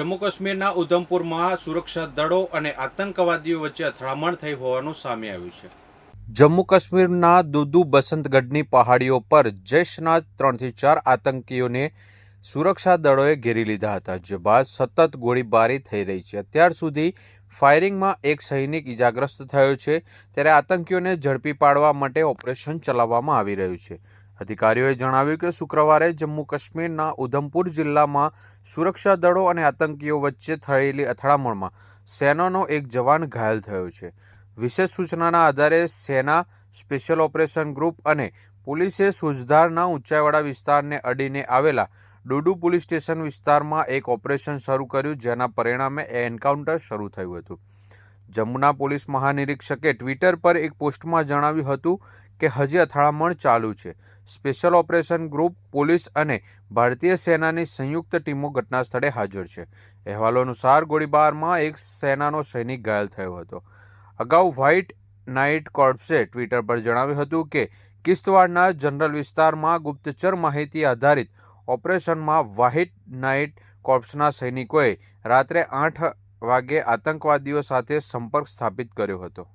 જમ્મુ કાશ્મીરના ઉધમપુરમાં સુરક્ષા દળો અને આતંકવાદીઓ વચ્ચે અથડામણ થઈ હોવાનું સામે આવ્યું છે. જમ્મુ કાશ્મીરના દુદુ બસંતગઢની પહાડીઓ પર જૈશના ત્રણથી ચાર આતંકીઓને સુરક્ષા દળોએ ઘેરી લીધા હતા, જે બાદ સતત ગોળીબારી થઈ રહી છે. અત્યાર સુધી ફાયરિંગમાં એક સૈનિક ઇજાગ્રસ્ત થયો છે. ત્યારે આતંકીઓને ઝડપી પાડવા માટે ઓપરેશન ચલાવવામાં આવી રહ્યું છે. અધિકારીઓએ જણાવ્યું કે શુક્રવારે જમ્મુ કાશ્મીરના ઉધમપુર જિલ્લામાં સુરક્ષા દળો અને આતંકીઓ વચ્ચે થયેલી અથડામણમાં સેનાનો એક જવાન ઘાયલ થયો છે. વિશેષ સૂચનાના આધારે સેના, સ્પેશિયલ ઓપરેશન ગ્રુપ અને પોલીસે સુજધારના ઊંચાઈવાળા વિસ્તારને અડીને આવેલા ડુડુ પોલીસ સ્ટેશન વિસ્તારમાં એક ઓપરેશન શરૂ કર્યું, જેના પરિણામે એન્કાઉન્ટર શરૂ થયું હતું. જમ્મુના પોલીસ મહાનિરીક્ષકે ટ્વિટર પર એક પોસ્ટમાં જણાવ્યું હતું કે હજી અથડામણ ચાલુ છે. સ્પેશિયલ ઓપરેશન ગ્રુપ, પોલીસ અને ભારતીય સેનાની સંયુક્ત ટીમો ઘટના સ્થળે હાજર છે. અહેવાલો અનુસાર ગોળીબારમાં એક સેનાનો સૈનિક ઘાયલ થયો હતો. અગાઉ વ્હાઇટ નાઇટ કોર્પ્સે ટ્વિટર પર જણાવ્યું હતું કે કિશ્તવાડના જનરલ વિસ્તારમાં ગુપ્તચર માહિતી આધારિત ઓપરેશનમાં વ્હાઇટ નાઇટ કોર્પ્સના સૈનિકોએ રાત્રે આઠ વાગે આતંકવાદીઓ સાથે સંપર્ક સ્થાપિત કર્યો હતો.